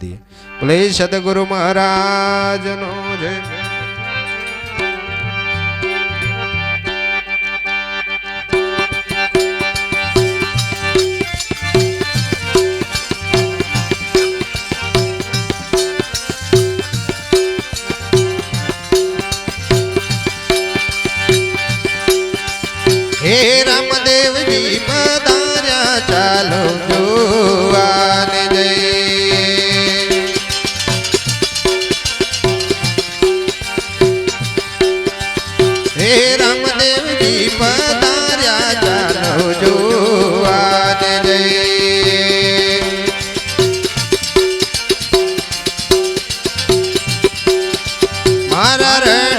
દે play સદગુરુ મહારાજનો જય. Anare.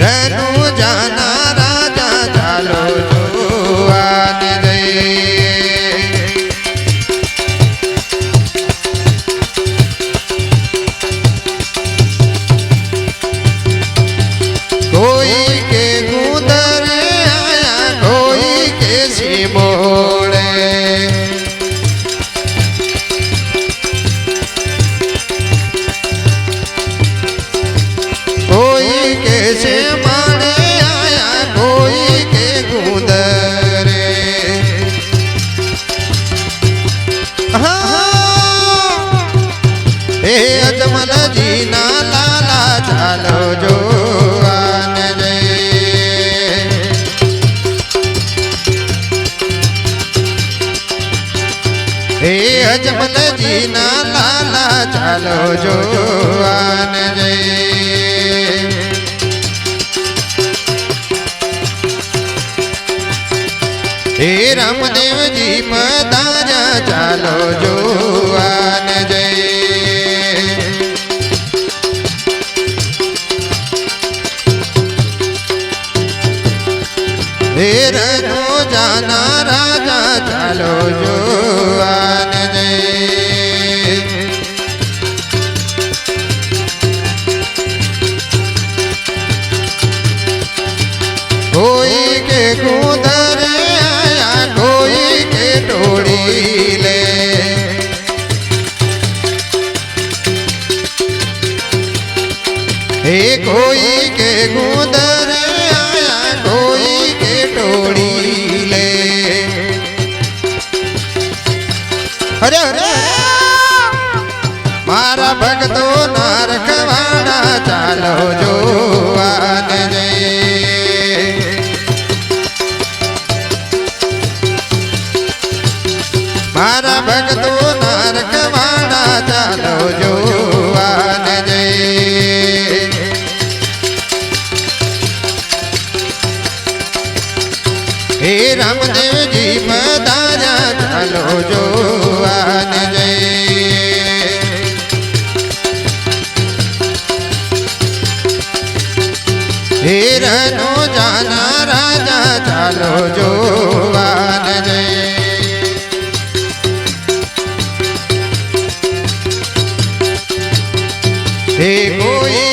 Yeah. હાલો જોવાન જય હે રામદેવજી મદારા ચાલો જોવાન જય હે રઘુ જાના હે કોઈ કે ગુદર આયા કોઈ કે ટોળી લે. અરે અરે જોજો આન જય. હીરનો જાના રાજા ચાલો જોવાન જય. હે કોઈ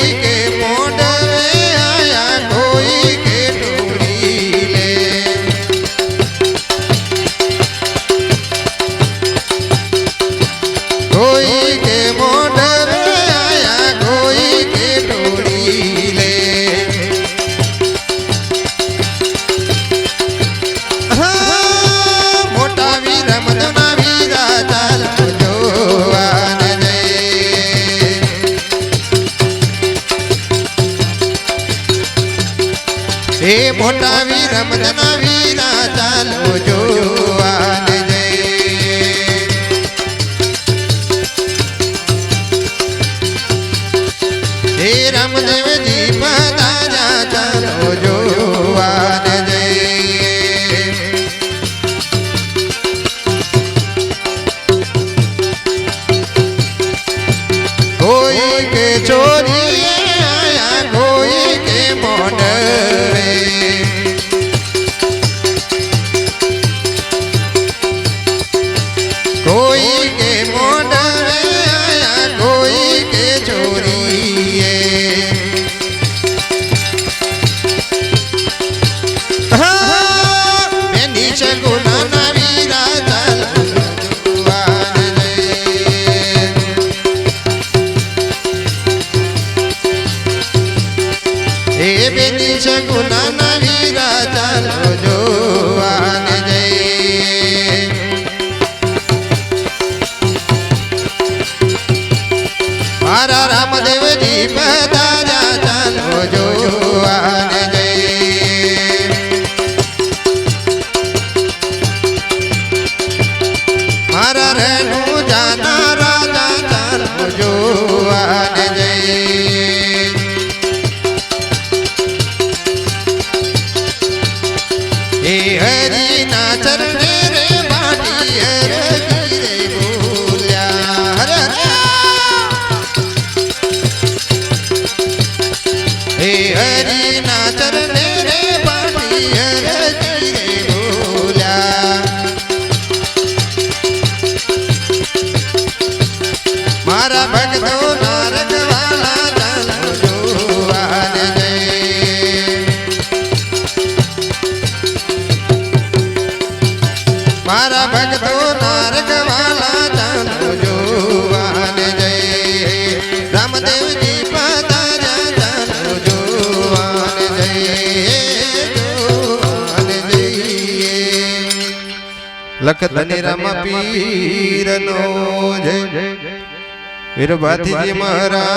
હે મોટા વીર મદના વીરા ચાલો જોવા હે રામદેવજી शगुना नाही राजाला લખત નિરમ પીરનો જય. વીરભાતીજી મહારાજ.